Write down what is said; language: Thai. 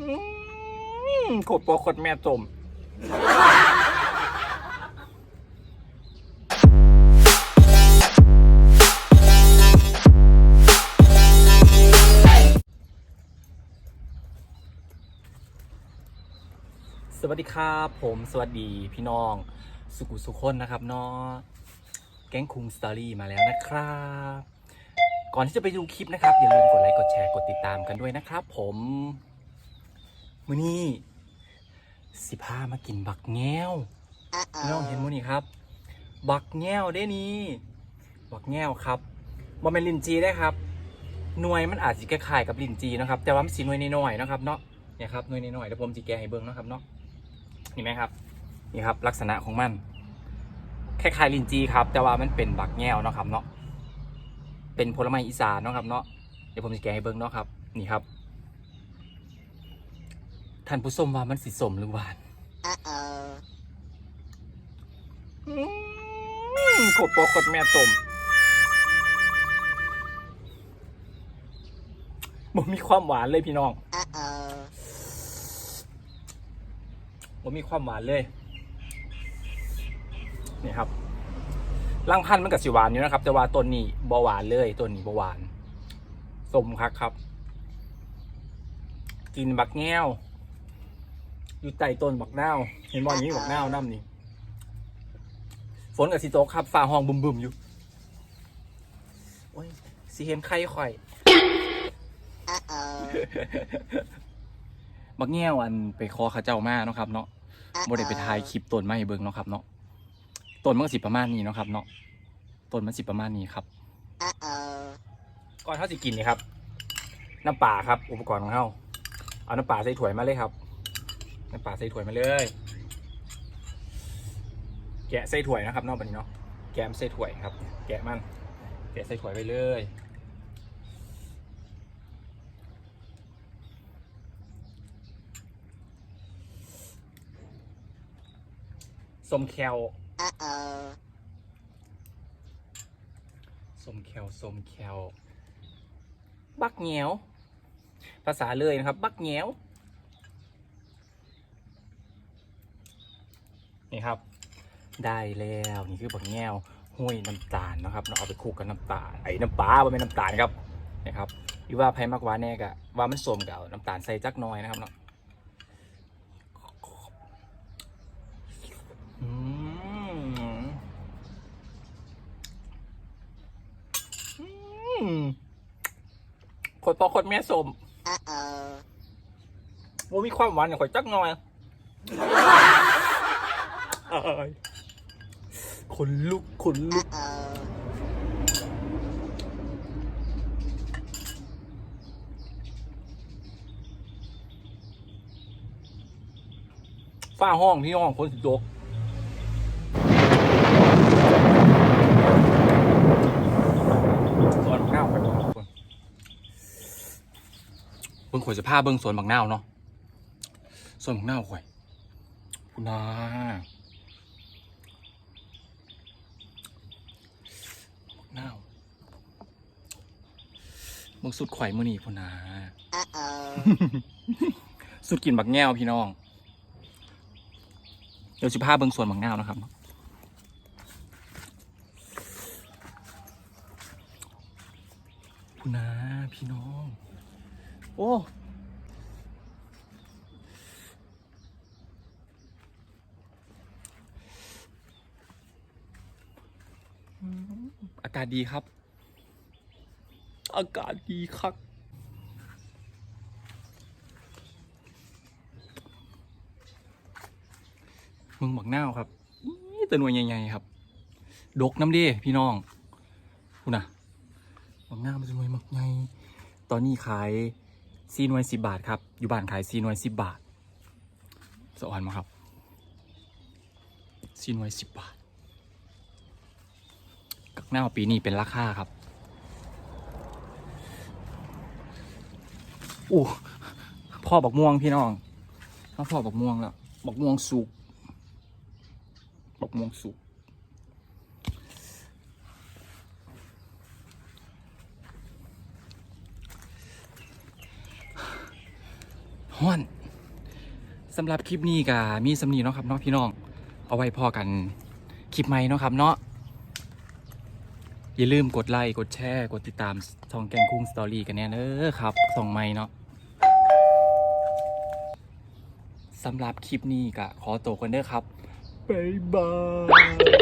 อืมโปอโคตรแม่สมสวัสดีครับผมสวัสดีพี่น้อง สุกุสุคนนะครับเนาะแก๊งคุงสตอรี่มาแล้วนะครับ ก่อนที่จะไปดูคลิปนะครับ อย่าลืมกดไลค์กดแชร์กดติดตามกันด้วยนะครับผม มื้อนี้สิพามากินบักแง้วพี่น้องเห็นมื้อนี้ครับ บักแง้วได้นี่บักแง้วครับบอเป็นลินจีได้ครับ หน่วยมันอาจจะคล้ายๆกับลินจีนะครับ แต่ว่ามันสีหน่วยน้อยๆนะครับเนาะเนี่ยครับหน่วยน้อยๆเดี๋ยวผมจะแกะให้เบิ่งเนาะครับเนาะนี่ไหมครับนี่ครับ ลักษณะของมันคล้ายๆลินจีครับ แต่ว่ามันเป็นบักแง่วเนาะครับเนาะเป็นผลไม้อีสานเนาะครับเนาะเดี๋ยวผมจะแกะให้เบิ้งเนาะครับ นี่ครับ ท่านผู้ชมว่ามันสีสมหรือหวาน Uh-oh. อืมโคตรโปรโคตรแม่สมมันมีความหวานเลยพี่น้อง Uh-oh. ผมมีความหวานเลย นี่ครับรังพันธุ์มันกับสิหวานอยู่นะครับ แต่ว่าต้นนี้บหวานเลยต้นนี้บหวานสมคักครับ กินบักแง้ว อยู่ใต้ต้นบักนาวเห็นบอลนี้บักนาวน้ำนี่ฝนกับสิโตกครับฟ้าห้องบึมๆอยู่โอ้ยสิเห็นไข่ข่อย Uh-oh. บักแง้วอันไปคอเข้าเจ้ามาเนาะครับ เนาะบ่ได้ไปถ่ายคลิปต้นไม้ให้เบิ่งเนาะครับ เนาะต้นมันก็สิประมาณนี้เนาะครับ เนาะต้นมันสิประมาณนี้ครับ Uh-oh. ก่อนเฮาสิกินนี่ครับ น้ำปลาครับ อุปกรณ์ของเฮาเอาน้ำปลาใส่ถ้วยมาเลยครับ น้ำปลาใส่ถ้วยมาเลย แกะใส่ถ้วยนะครับเนอกบัดนี้เนาะ แกะมันใส่ถ้วยครับ แกะมัน แกะใส่ถ้วยไปเลยส้มแคล Uh-oh. ส้มแคลส้มแคลบักเหนียว ภาษาเลยนะครับ บักเหนียว นี่ครับ ได้แล้วนี่คือบักแง้วห้วยน้ำตาลนะครับเราเอาไปคลุกกับน้ำตาลไอ้น้ำปลาไม่เป็นน้ำตาลครับนะครับหรือว่าไผ่มากกว่าแน่กะว่ามันสมกับเอาน้ำตาลใส่จักหน้อยนะครับเนาะอืมอืมขดปอขดแม่สม Uh-oh. ว่ามีความหวานอย่างข่อยจักหน่อยอายขนลุกขนลุก ฝ้าห้องที่ห้องฝนสิบตกสวนบักนาวไปก่อนคนเบิ่งข่อยจะพาเบิ่งสวนบักนาวเนาะสวนบักนาวข่อยคุณนา บักนาวเบิ่งสุดข่อยมื้อนี้พุ่นนา Uh-oh. สุดกินบักแง่วพี่น้อง เดี๋ยวสิพาเบิ่งสวนบักแง่วนะครับคุณนาพี่น้อง โอ้อืากาศดีครับ อากาศดีครับมึงบักหน้าครับแตัวหน่วยใหญ่ๆครับ ดกน้ำด้พี่น้องคุณนะบักหน้ามันจะหน่วยมักใหญ่ตอนนี้ขายซีหน่วยสิบบาทครับ อยู่บ้านขายซีหน่วยสิบบาทสวรรค์มาครับซีหน่วยสิบบาท กักหน้าปีนี้เป็นราคาครับอู้พ่อบักม่วงพี่น้องพ่อบักม่วงแล้วบักม่วงสุกบักม่วงสุกฮ้อนสำหรับคลิปนี้ก็มีสำนีเนาะครับเนาะพี่น้อง เอาไว้พอกันคลิปใหม่เนาะครับเนาะ อย่าลืมกดไลค์กดแชร์ กดติดตามช่องแกงคุ้งสตอรี่กันแน่เด้อครับส่องไม่เนาะสำหรับคลิปนี้ก็ขอตัวกันเด้อครับบ๊ายบาย